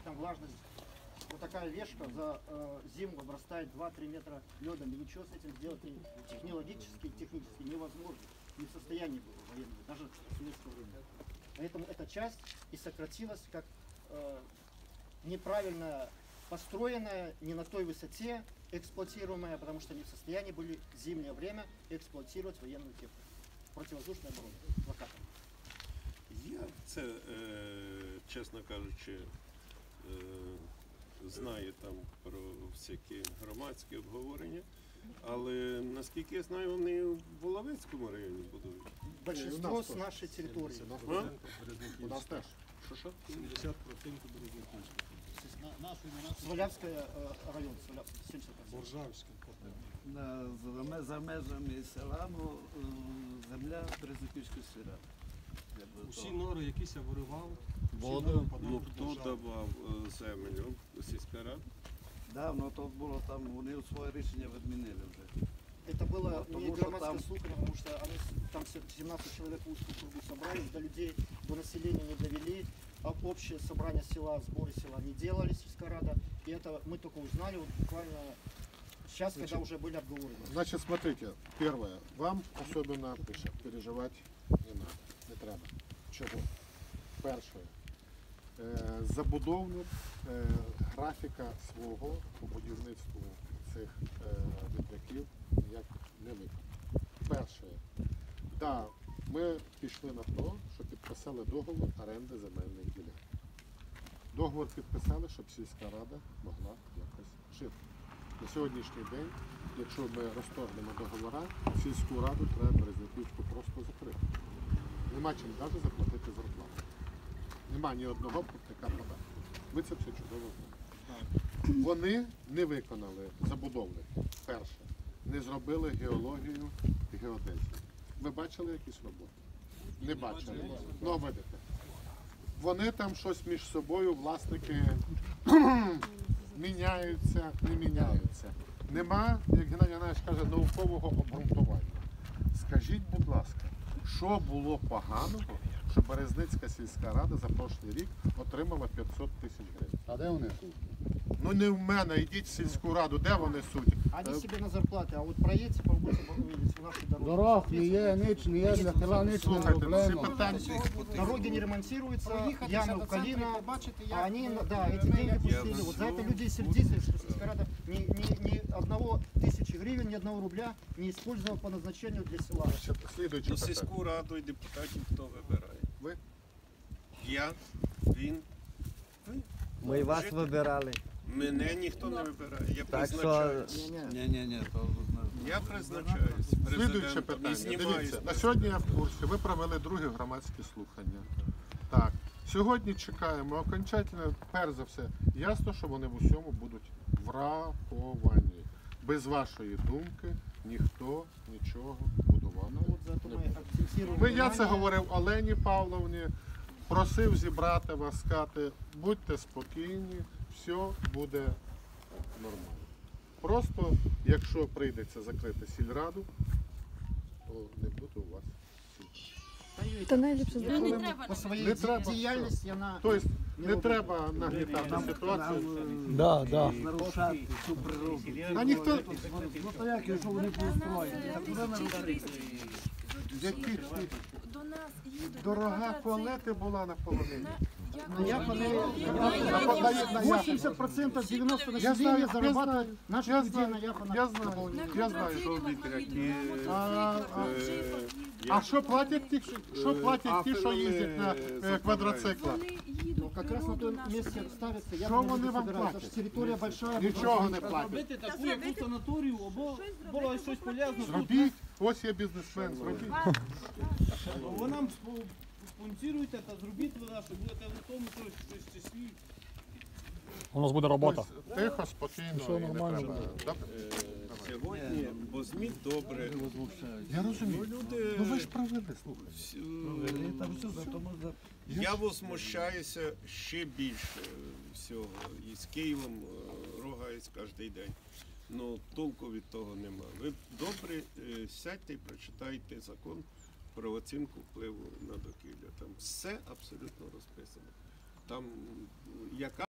там влажность. Вот такая вешка за э, зиму обрастает 2-3 метра ледом. И ничего с этим сделать технологически технически невозможно. Не в состоянии было военного, даже в советское время. Поэтому эта часть и сократилась как э, неправильно построенная, не на той высоте эксплуатируемая, потому что не в состоянии были в зимнее время эксплуатировать военную технику. Противовоздушная оборона. Локатор. Я це, е, чесно кажучи, е, знаю там про всякі громадські обговорення, але наскільки я знаю, вони в Воловецькому районі будують. Большинство нашей территории. А? У нас теж. Що що? 70% Березняківська. Свалявская э, район, Свалявский, 70%. Боржавська. На- за, межами села, ну, е, земля Березниківської сіра. Якби Усі то. нори якісь я виривав. Воду. Ну хто давав е, землю? Сільська рада? Давно то було там, вони своє рішення відмінили вже. Это было Ну, Потому не что громадское там- слухание, потому что они, с- там се- 17 человек в узкую кругу собрались, до людей, до населения не довели, а общее собрание села, сборы села не делали, сельская рада, и это мы только узнали вот буквально сейчас, когда уже были обговоры. Значит, смотрите, первое, вам особенно пише, переживати не надо, не треба. Чого? Перше, забудовник е, графіка свого по будівництву цих е, вітряків ніяк не виконав. Перше, да, ми пішли на те, що підписали договор оренди земельних ділянок. Договор підписали, щоб сільська рада могла якось жити. На сьогоднішній день, якщо ми розторгнемо договора, сільську раду треба Березняківську просто закрити. Нема чим навіть заплатити зарплату. Нема ні одного платника податку. Ви це все чудово знаєте. Вони не виконали забудовник. Перше, не зробили геологію і геодезію. Ви бачили якісь роботи? Не бачили. Ну, видите. Вони там щось між собою, власники міняються, не міняються. Нема, як Геннадій Іванович каже, наукового обґрунтування. Скажіть, будь ласка, що було поганого, що Березницька сільська рада за прошлий рік отримала 500 тисяч гривень? А де вони? Ну не в мене, йдіть в сільську раду, де вони суть? Они Е, себе на зарплаты, а вот проедьте, попробуйте увидеть наши дороги. Дорог не є, ніч не є, для села ніч не Слухайте, ці зроблено. питання. Дороги не ремонтируются, Проїхатися ямы до в центру і колено, побачити, а як они, е, да, эти ми, деньги як пустили. Вот за это люди сердится, что Сельская Рада ни, ни, ни одного тысячи гривен, ни одного рубля не использовал по назначению для села. Ще Слідуюче Ну, сільську раду і депутатів хто вибирає? Ви? Я, він. Ми вас Жити. вибирали. Мене ніхто не вибирає. Я Так що призначаюсь. Ні, ні, ні, то Я призначаюсь Слідуюче президентом і питання. знімаюсь. Дивіться, на сьогодні я в курсі. Ви провели друге громадське слухання. Так. Сьогодні чекаємо окончательно, перш за все, ясно, що вони в усьому будуть враховані. Без вашої думки ніхто нічого будувати. Ну не буде. я це говорив Олені Павловні, просив зібрати вас, сказати, будьте спокійні, все буде нормально. Просто, якщо прийдеться закрити сільраду, то не буде у вас сільради. Та найліпше Я зробити. думаю, по Не треба, діяльності вона Тобто Не треба нагнітати ситуацію. Да, да. е, нарушати цю природу. А ніхто Ну то як, якщо вони так куди яких До нас їдуть. дорога туалети була наполовині. на на- на- на 80% 90 Я знаю, я зарабатывает знаю, наших я знаю, на Я знаю, я знаю, що Вітряки, А, а, е, А що платять ті, що платять ті, що їздять на е, квадроциклах? Вони. Ну, как раз на том месте ставится, я Что вони вам платять? Большая. Нічого не платять. зробити таку яку санаторію, або було щось полезне тут. Зробіть, ось є бізнесмен, зробіть. Ви нам спо- спонсоруйте та зробіть ви наше, будете в тому щось щось щасливі. У нас буде робота. Ось Тихо, спокійно Все і не треба. Добре? Сьогодні, бо ЗМІ добре. Я розумію. Ну ви ж провели, слухай. всі- Там все, зато можна Я возмущаюся ще більше всього. І з Києвом е, рогаюсь кожен день. Ну, толку від того нема. Ви добре е, сядьте і прочитайте закон про оцінку впливу на довкілля. Там все абсолютно розписано. Там яка